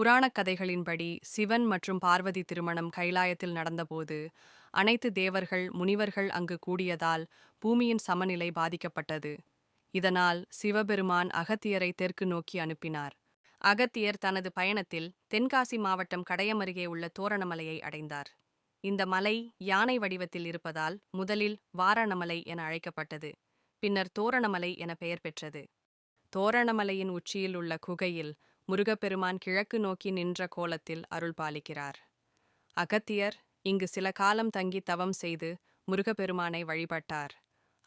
புராணக் கதைகளின்படி சிவன் மற்றும் பார்வதி திருமணம் கைலாயத்தில் நடந்தபோது அனைத்து தேவர்கள் முனிவர்கள் அங்கு கூடியதால் பூமியின் சமநிலை பாதிக்கப்பட்டது. இதனால் சிவபெருமான் அகத்தியரை தெற்கு நோக்கி அனுப்பினார். அகத்தியர் தனது பயணத்தில் தென்காசி மாவட்டம் கடையம் அருகே உள்ள தோரணமலையை அடைந்தார். இந்த மலை யானை வடிவத்தில் இருப்பதால் முதலில் வாரணமலை என அழைக்கப்பட்டது பின்னர் தோரணமலை என பெயர் பெற்றது. தோரணமலையின் உச்சியில் உள்ள குகையில் முருகப்பெருமான் கிழக்கு நோக்கி நின்ற கோலத்தில் அருள் பாலிக்கிறார். அகத்தியர் இங்கு சில காலம் தங்கி தவம் செய்து முருகப்பெருமானை வழிபட்டார்.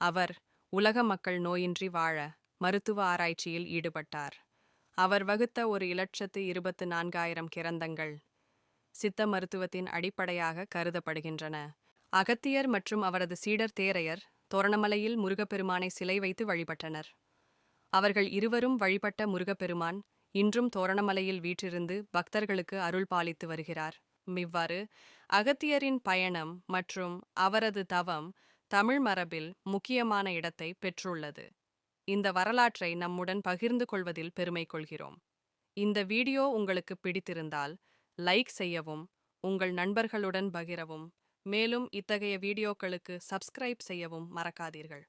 அவர் உலக மக்கள் நோயின்றி வாழ மருத்துவ ஆராய்ச்சியில் ஈடுபட்டார். அவர் வகுத்த ஒரு இலட்சத்து இருபத்து நான்காயிரம் கிரந்தங்கள் சித்த மருத்துவத்தின் அடிப்படையாக கருதப்படுகின்றன. அகத்தியர் மற்றும் அவரது சீடர் தேரையர் தோரணமலையில் முருகப்பெருமானை சிலை வைத்து வழிபட்டனர். அவர்கள் இருவரும் வழிபட்ட முருகப்பெருமான் இன்றும் தோரணமலையில் வீற்றிருந்து பக்தர்களுக்கு அருள் பாலித்து வருகிறார். இவ்வாறு அகத்தியரின் பயணம் மற்றும் அவரது தவம் தமிழ் மரபில் முக்கியமான இடத்தை பெற்றுள்ளது. இந்த வரலாற்றை நம்முடன் பகிர்ந்து கொள்வதில் பெருமை கொள்கிறோம். இந்த வீடியோ உங்களுக்கு பிடித்திருந்தால் லைக் செய்யவும் உங்கள் நண்பர்களுடன் பகிரவும் மேலும் இத்தகைய வீடியோக்களுக்கு சப்ஸ்கிரைப் செய்யவும் மறக்காதீர்கள்.